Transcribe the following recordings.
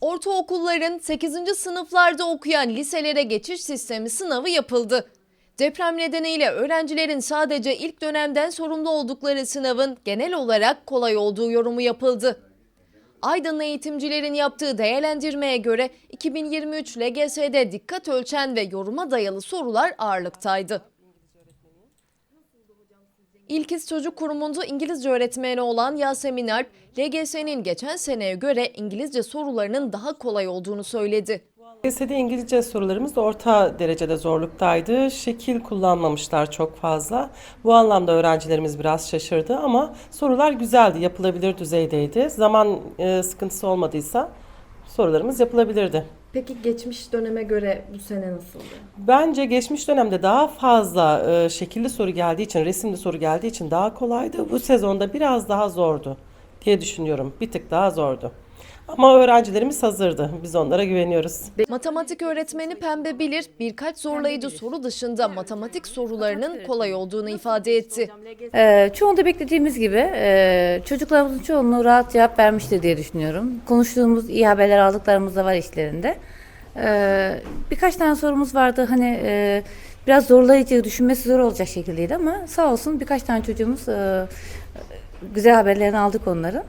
Ortaokulların 8. sınıflarda okuyan liselere geçiş sistemi sınavı yapıldı. Deprem nedeniyle öğrencilerin sadece ilk dönemden sorumlu oldukları sınavın genel olarak kolay olduğu yorumu yapıldı. Aydınlı eğitimcilerin yaptığı değerlendirmeye göre 2023 LGS'de dikkat ölçen ve yoruma dayalı sorular ağırlıktaydı. İlkiz Çocuk Kurumu'nda İngilizce öğretmeni olan Yasemin Alp, LGS'nin geçen seneye göre İngilizce sorularının daha kolay olduğunu söyledi. LGS'de İngilizce sorularımız orta derecede zorluktaydı. Şekil kullanmamışlar çok fazla. Bu anlamda öğrencilerimiz biraz şaşırdı ama sorular güzeldi, yapılabilir düzeydeydi. Zaman e, sıkıntısı olmadıysa sorularımız yapılabilirdi. Peki geçmiş döneme göre bu sene nasıldı? Bence geçmiş dönemde daha fazla e, şekilli soru geldiği için, resimli soru geldiği için daha kolaydı. Bu sezonda biraz daha zordu diye düşünüyorum. Bir tık daha zordu. Ama öğrencilerimiz hazırdı. Biz onlara güveniyoruz. Matematik öğretmeni Pembe Bilir birkaç zorlayıcı soru dışında matematik sorularının kolay olduğunu ifade etti. Ee, çoğunda beklediğimiz gibi e, çocuklarımızın çoğunluğu rahat cevap vermiştir diye düşünüyorum. Konuştuğumuz iyi haberler aldıklarımız da var işlerinde. Ee, birkaç tane sorumuz vardı hani e, biraz zorlayıcı, düşünmesi zor olacak şekildeydi ama sağ olsun birkaç tane çocuğumuz e, güzel haberlerini aldık onların.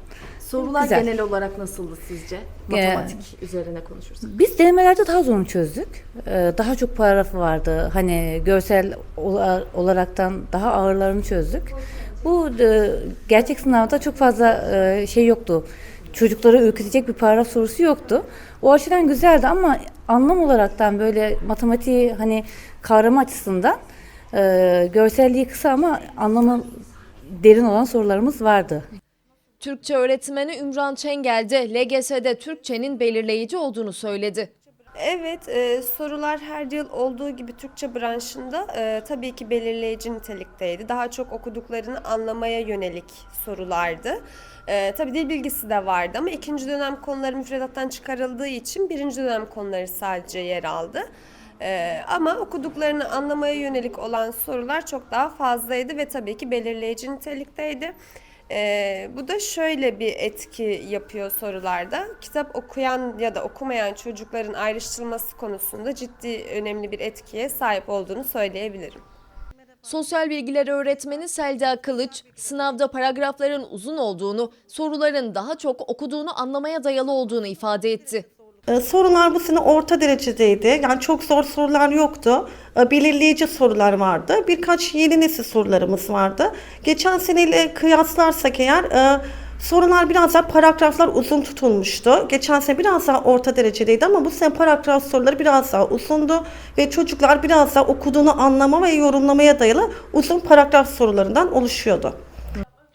Sorular Güzel. genel olarak nasıldı sizce? Genel- Matematik üzerine konuşursak. Biz denemelerde daha zorunu çözdük. Ee, daha çok paragrafı vardı. Hani görsel ola- olaraktan daha ağırlarını çözdük. Bu e, gerçek sınavda çok fazla e, şey yoktu. Çocuklara ürkütecek bir paragraf sorusu yoktu. O açıdan güzeldi ama anlam olaraktan böyle matematiği hani kavrama açısından e, görselliği kısa ama anlamı derin olan sorularımız vardı. Türkçe öğretmeni Ümran Çengel de LGS'de Türkçenin belirleyici olduğunu söyledi. Evet, e, sorular her yıl olduğu gibi Türkçe branşında e, tabii ki belirleyici nitelikteydi. Daha çok okuduklarını anlamaya yönelik sorulardı. E, tabii dil bilgisi de vardı ama ikinci dönem konuları müfredattan çıkarıldığı için birinci dönem konuları sadece yer aldı. E, ama okuduklarını anlamaya yönelik olan sorular çok daha fazlaydı ve tabii ki belirleyici nitelikteydi. Ee, bu da şöyle bir etki yapıyor sorularda. Kitap okuyan ya da okumayan çocukların ayrıştırılması konusunda ciddi önemli bir etkiye sahip olduğunu söyleyebilirim. Sosyal bilgiler öğretmeni Selda Kılıç, sınavda paragrafların uzun olduğunu, soruların daha çok okuduğunu anlamaya dayalı olduğunu ifade etti. Ee, Sorular bu sene orta derecedeydi. Yani çok zor sorular yoktu. Ee, Belirleyici sorular vardı. Birkaç yeni nesil sorularımız vardı. Geçen seneyle kıyaslarsak eğer e, sorular biraz daha paragraflar uzun tutulmuştu. Geçen sene biraz daha orta derecedeydi ama bu sene paragraf soruları biraz daha uzundu ve çocuklar biraz daha okuduğunu anlama ve yorumlamaya dayalı uzun paragraf sorularından oluşuyordu.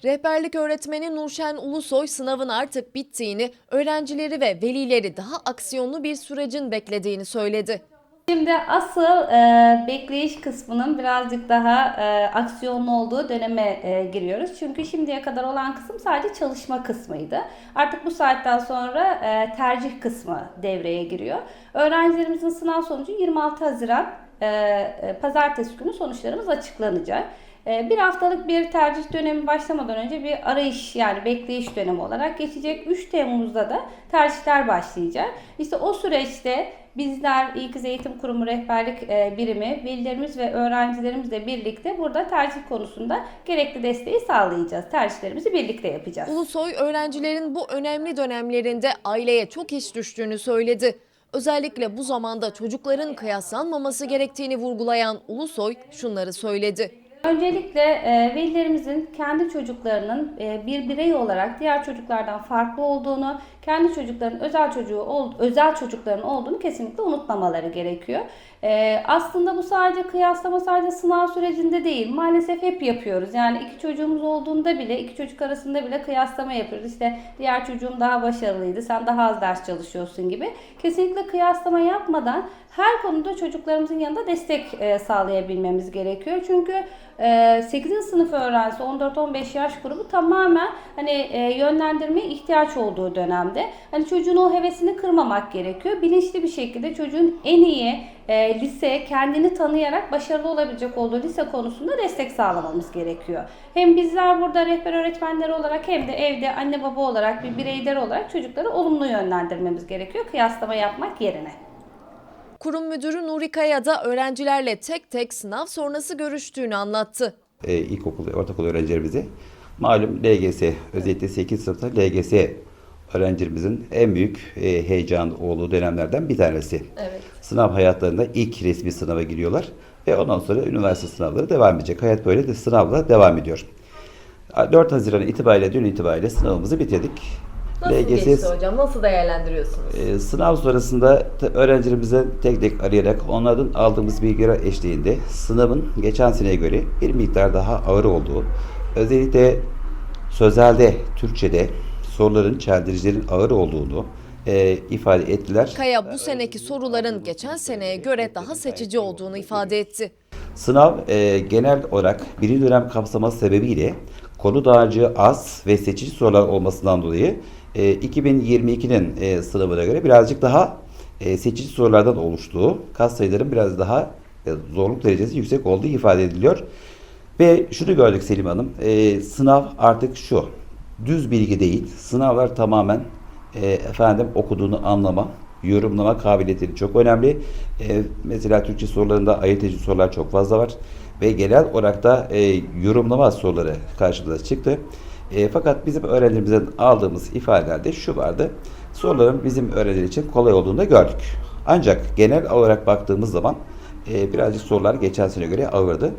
Rehberlik öğretmeni Nurşen Ulusoy sınavın artık bittiğini, öğrencileri ve velileri daha aksiyonlu bir sürecin beklediğini söyledi. Şimdi asıl e, bekleyiş kısmının birazcık daha e, aksiyonlu olduğu döneme e, giriyoruz. Çünkü şimdiye kadar olan kısım sadece çalışma kısmıydı. Artık bu saatten sonra e, tercih kısmı devreye giriyor. Öğrencilerimizin sınav sonucu 26 Haziran e, e, pazartesi günü sonuçlarımız açıklanacak. E, Bir haftalık bir tercih dönemi başlamadan önce bir arayış yani bekleyiş dönemi olarak geçecek. 3 Temmuz'da da tercihler başlayacak. İşte o süreçte bizler İlkiz Eğitim Kurumu Rehberlik e, Birimi, velilerimiz ve öğrencilerimizle birlikte burada tercih konusunda gerekli desteği sağlayacağız. Tercihlerimizi birlikte yapacağız. Ulusoy öğrencilerin bu önemli dönemlerinde aileye çok iş düştüğünü söyledi. Özellikle bu zamanda çocukların kıyaslanmaması gerektiğini vurgulayan Ulusoy şunları söyledi. Öncelikle e, velilerimizin kendi çocuklarının e, bir birey olarak diğer çocuklardan farklı olduğunu, kendi çocukların özel çocuğu özel çocukların olduğunu kesinlikle unutmamaları gerekiyor. E, aslında bu sadece kıyaslama sadece sınav sürecinde değil. Maalesef hep yapıyoruz. Yani iki çocuğumuz olduğunda bile iki çocuk arasında bile kıyaslama yapıyoruz. İşte diğer çocuğum daha başarılıydı, sen daha az ders çalışıyorsun gibi. Kesinlikle kıyaslama yapmadan her konuda çocuklarımızın yanında destek e, sağlayabilmemiz gerekiyor. Çünkü e, 8. sınıf öğrencisi 14-15 yaş grubu tamamen hani e, yönlendirmeye ihtiyaç olduğu dönemde. Hani çocuğun o hevesini kırmamak gerekiyor. Bilinçli bir şekilde çocuğun en iyi e, lise kendini tanıyarak başarılı olabilecek olduğu lise konusunda destek sağlamamız gerekiyor. Hem bizler burada rehber öğretmenleri olarak hem de evde anne baba olarak bir bireyler olarak çocukları olumlu yönlendirmemiz gerekiyor kıyaslama yapmak yerine. Kurum müdürü Nuri Kaya da öğrencilerle tek tek sınav sonrası görüştüğünü anlattı. e, ilkokul ve ortaokul öğrencilerimizi malum LGS özellikle 8 sınıfta LGS öğrencilerimizin en büyük e, heyecan olduğu dönemlerden bir tanesi. Evet. Sınav hayatlarında ilk resmi sınava giriyorlar ve ondan sonra üniversite sınavları devam edecek. Hayat böyle de sınavla devam ediyor. 4 Haziran itibariyle dün itibariyle sınavımızı bitirdik. LGS hocam? Nasıl değerlendiriyorsunuz? e, sınav sonrasında öğrencilerimize tek tek arayarak onlardan aldığımız bilgiler eşliğinde sınavın geçen seneye göre bir miktar daha ağır olduğu, özellikle sözelde, Türkçe'de soruların, çeldiricilerin ağır olduğunu e, ifade ettiler. Kaya bu seneki soruların geçen seneye göre daha seçici olduğunu ifade etti. Sınav e, genel olarak birinci dönem kapsaması sebebiyle konu dağarcığı az ve seçici sorular olmasından dolayı e, 2022'nin e, sınavına göre birazcık daha e, seçici sorulardan oluştuğu, kas sayıların biraz daha e, zorluk derecesi yüksek olduğu ifade ediliyor. Ve şunu gördük Selim Hanım, e, sınav artık şu, düz bilgi değil, sınavlar tamamen e, efendim okuduğunu anlama, yorumlama kabiliyetleri çok önemli. E, mesela Türkçe sorularında ayırt edici sorular çok fazla var ve genel olarak da e, yorumlama soruları karşımıza çıktı. E, fakat bizim öğrencilerimizden aldığımız ifadelerde şu vardı. Soruların bizim öğrenciler için kolay olduğunu da gördük. Ancak genel olarak baktığımız zaman e, birazcık sorular geçen sene göre ağırdı.